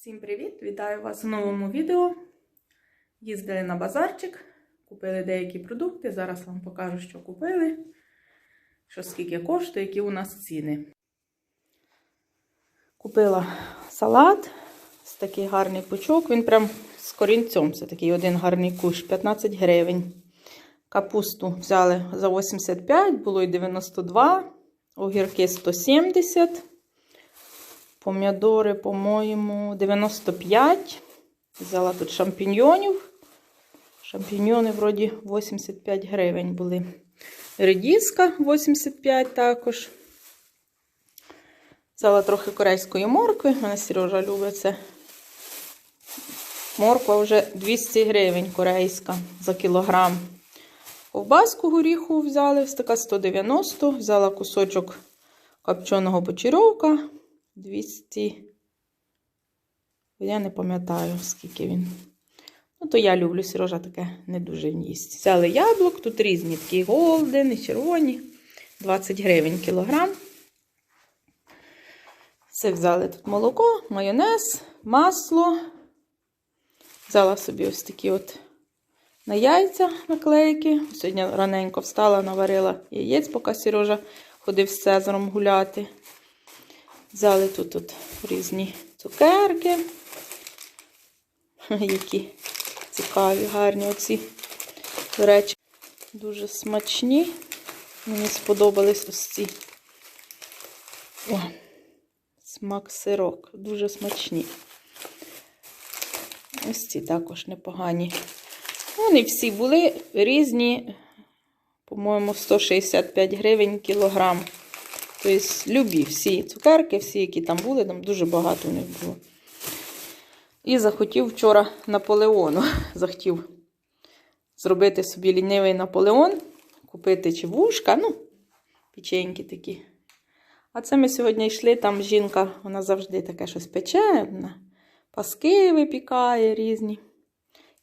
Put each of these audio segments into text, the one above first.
Всім привіт! Вітаю вас у новому відео. Їздили на базарчик, купили деякі продукти. Зараз вам покажу, що купили, що скільки коштує, які у нас ціни. Купила салат, ось такий гарний пучок. Він прям з корінцем. Це такий один гарний кущ, 15 гривень. Капусту взяли за 85, було і 92, огірки 170. Помідори, по-моєму, 95. Взяла тут шампіньйонів. Шампіньйони, вроді, 85 гривень були. Редіска 85 також. Взяла трохи корейської моркви. Мене Сережа любить це. Морква вже 200 гривень корейська за кілограм. Ковбаску горіху взяли, така 190. Взяла кусочок копченого почерьовка. 200. Я не пам'ятаю, скільки він. Ну, то я люблю Сережа таке не дуже їсть. Взяли яблук, тут різні такі голден і червоні. 20 гривень кілограм. Все взяли тут молоко, майонез, масло. Взяла собі ось такі от на яйця наклейки. Сьогодні раненько встала, наварила яєць, поки Сережа ходив з Цезаром гуляти. Взяли тут от різні цукерки. Які цікаві, гарні оці. Речі, дуже смачні. Мені сподобались ось ці. О, смак сирок. Дуже смачні. Ось ці також непогані. Вони всі були різні, по-моєму, 165 гривень кілограм. Тобто, любі всі цукерки, всі, які там були, там дуже багато у них було. І захотів вчора Наполеону. Захотів зробити собі лінивий Наполеон, купити чи вушка, ну, печеньки такі. А це ми сьогодні йшли, там жінка, вона завжди таке щось пече, вона паски випікає різні.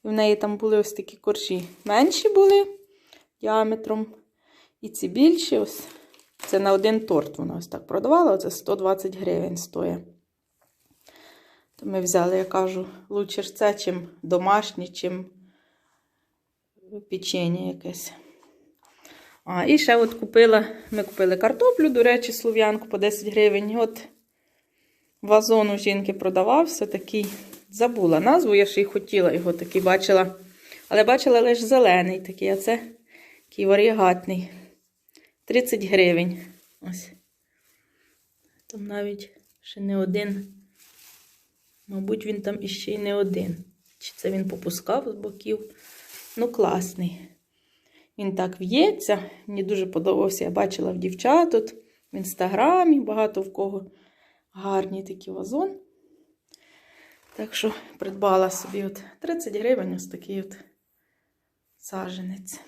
І в неї там були ось такі коржі. Менші були діаметром. І ці більші ось. Це на один торт вона ось так продавала, оце 120 гривень стоїть. То ми взяли, я кажу, лучше ж це, чим домашнє, чим печення якесь. А, і ще от купила, ми купили картоплю, до речі, слов'янку по 10 гривень. От вазон у жінки продавався такий. Забула назву, я ж і хотіла його такий бачила. Але бачила лише зелений такий, а це такий варігатний. 30 гривень. Ось. Там навіть ще не один. Мабуть, він там іще й не один. Чи це він попускав з боків? Ну, класний. Він так в'ється. Мені дуже подобався. Я бачила в дівчат тут в інстаграмі, багато в кого гарний такий вазон. Так що придбала собі от 30 гривень ось такий от саженець.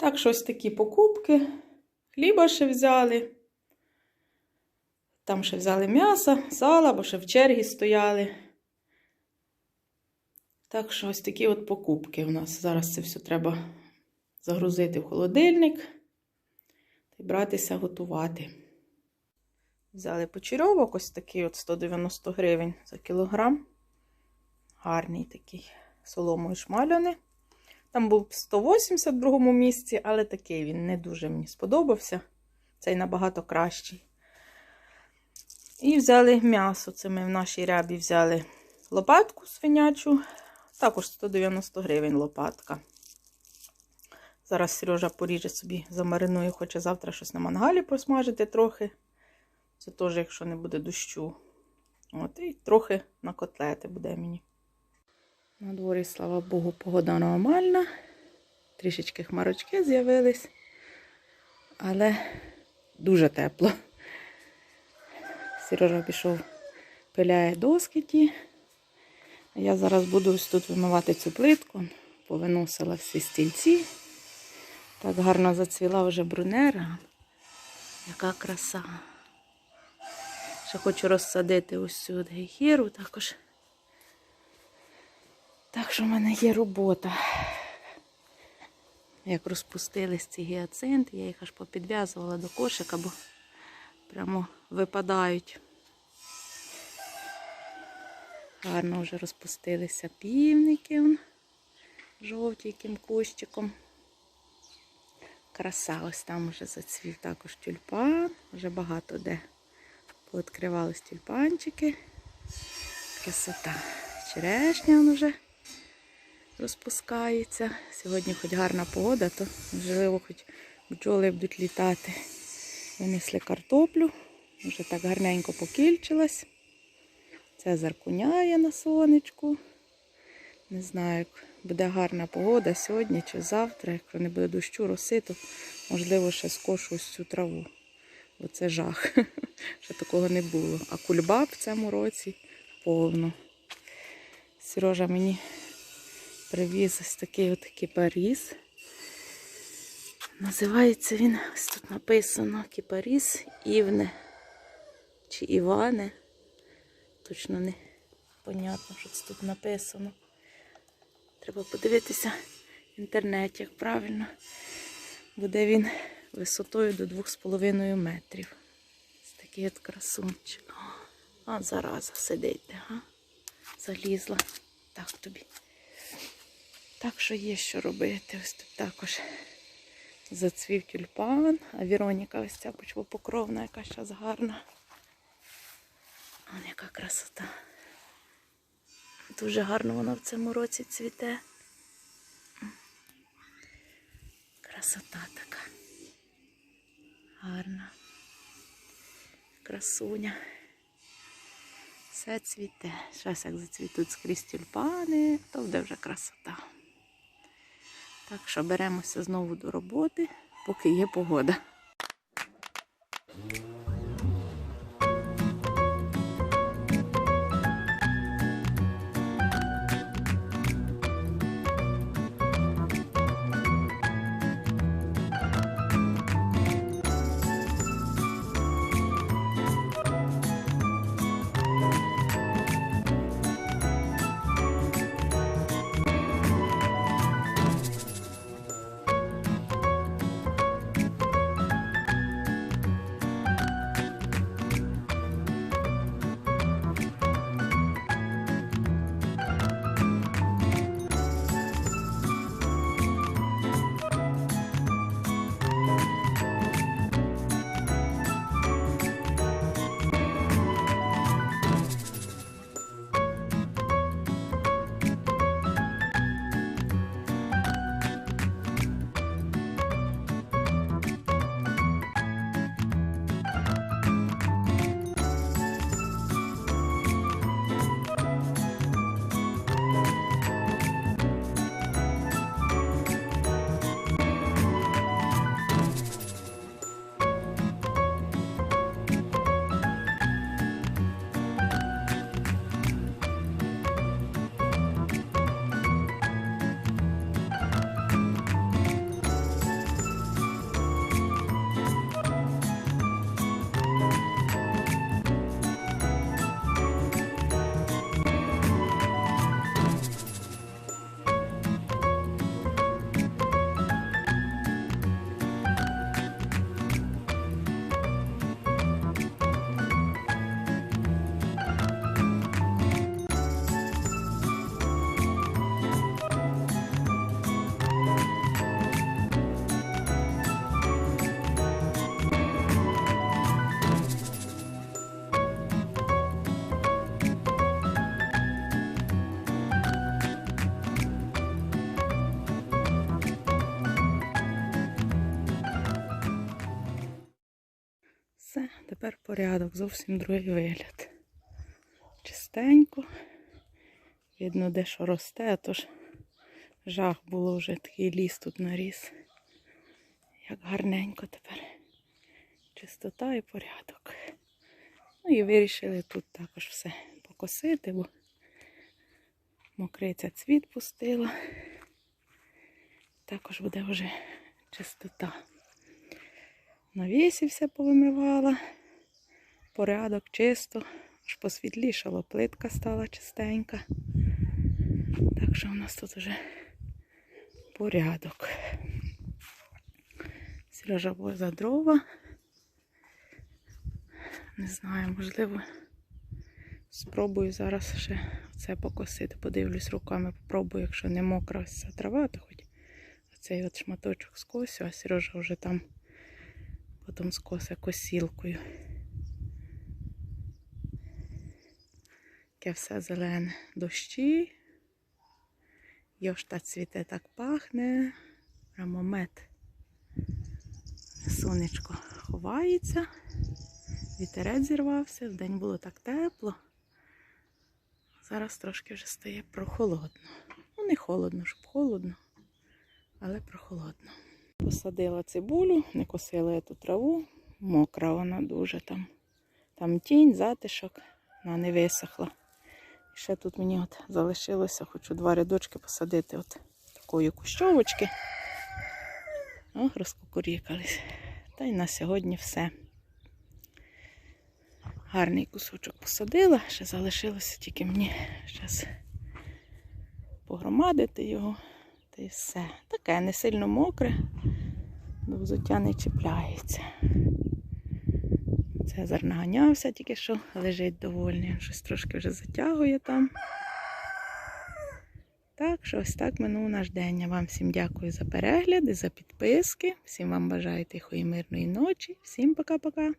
Так, що ось такі покупки. Хліба ще взяли. Там ще взяли м'ясо, сала, бо ще в чергі стояли. Так що ось такі от покупки у нас. Зараз це все треба загрузити в холодильник і братися готувати. Взяли почерьовок, ось такий от 190 гривень за кілограм. Гарний такий соломою шмаляний. Там був 180 в другому місці, але такий він не дуже мені сподобався. Цей набагато кращий. І взяли м'ясо. Це ми в нашій рябі взяли лопатку свинячу. Також 190 гривень лопатка. Зараз Сережа поріже собі замаринує, хоче завтра щось на мангалі посмажити трохи. Це теж, якщо не буде дощу. От, І трохи на котлети буде мені. На дворі, слава Богу, погода нормальна. Трішечки хмарочки з'явились, але дуже тепло. Сережа пішов, пиляє доски ті. Я зараз буду ось тут вимивати цю плитку, повиносила всі стільці. Так гарно зацвіла вже брунера. Яка краса. Ще хочу розсадити ось сюди гейхіру також. Так що в мене є робота. Як розпустились ці гіацинти, я їх аж попідв'язувала до кошика, бо прямо випадають. Гарно вже розпустилися півники. он, Жовтеньким кущиком. Краса, ось там вже зацвів також тюльпан. Вже багато де пооткривались тюльпанчики. Красота. Черешня вже розпускається. Сьогодні хоч гарна погода, то можливо хоч бджоли будуть літати. Винесли картоплю, вже так гарненько покільчилась. Це заркуняє на сонечку. Не знаю, як буде гарна погода сьогодні чи завтра. Якщо не буде дощу, роси, то можливо ще скошу ось цю траву. Бо це жах. Ще такого не було. А кульбаб в цьому році повно. Сережа мені привіз ось такий от кипаріс. Називається він, ось тут написано кипаріс Івне чи Іване. Точно не понятно, що це тут написано. Треба подивитися в інтернеті, як правильно. Буде він висотою до 2,5 метрів. Ось такий от красунчик. А зараза сидить, га? Залізла. Так тобі. Так що є що робити. Ось тут також зацвів тюльпан, а Віроніка ось ця почвопокровна, яка зараз гарна. Вон яка красота. Дуже гарно вона в цьому році цвіте. Красота така. Гарна. Красуня. Все цвіте. Зараз як зацвітуть скрізь тюльпани, то буде вже красота. Так що беремося знову до роботи, поки є погода. Порядок, зовсім другий вигляд. Чистенько. Видно, де що росте, а то ж жах було вже такий ліс тут наріс. Як гарненько тепер. Чистота і порядок. Ну і вирішили тут також все покосити, бо мокриця цвіт пустила. Також буде вже чистота. Навісі все повимивала. Порядок чисто. Аж посвітлішало, плитка стала чистенька. Так що у нас тут вже порядок. Сережа воза дрова. Не знаю, можливо, спробую зараз ще це покосити. Подивлюсь руками, попробую, якщо не мокра ця трава, то хоч оцей шматочок скосю, а Сережа вже там потім скосе косілкою. Таке все зелене. Дощі. Йошта цвіте так пахне. Прямо мед. Сонечко ховається. Вітерець зірвався, вдень було так тепло. Зараз трошки вже стає прохолодно. Ну, не холодно, щоб холодно, але прохолодно. Посадила цибулю, не косила я ту траву, мокра вона дуже там. Там тінь, затишок, вона не висохла. Ще тут мені от залишилося, хочу два рядочки посадити от такої кущовочки. О, розкукурікались. Та й на сьогодні все. Гарний кусочок посадила, ще залишилося тільки мені зараз погромадити його. Та й все. Таке не сильно мокре, до взуття не чіпляється. Цезар наганявся тільки що, лежить довольний, щось трошки вже затягує там. Так що ось так минув наш день. Я вам всім дякую за перегляди, за підписки. Всім вам бажаю тихої мирної ночі. Всім пока-пока.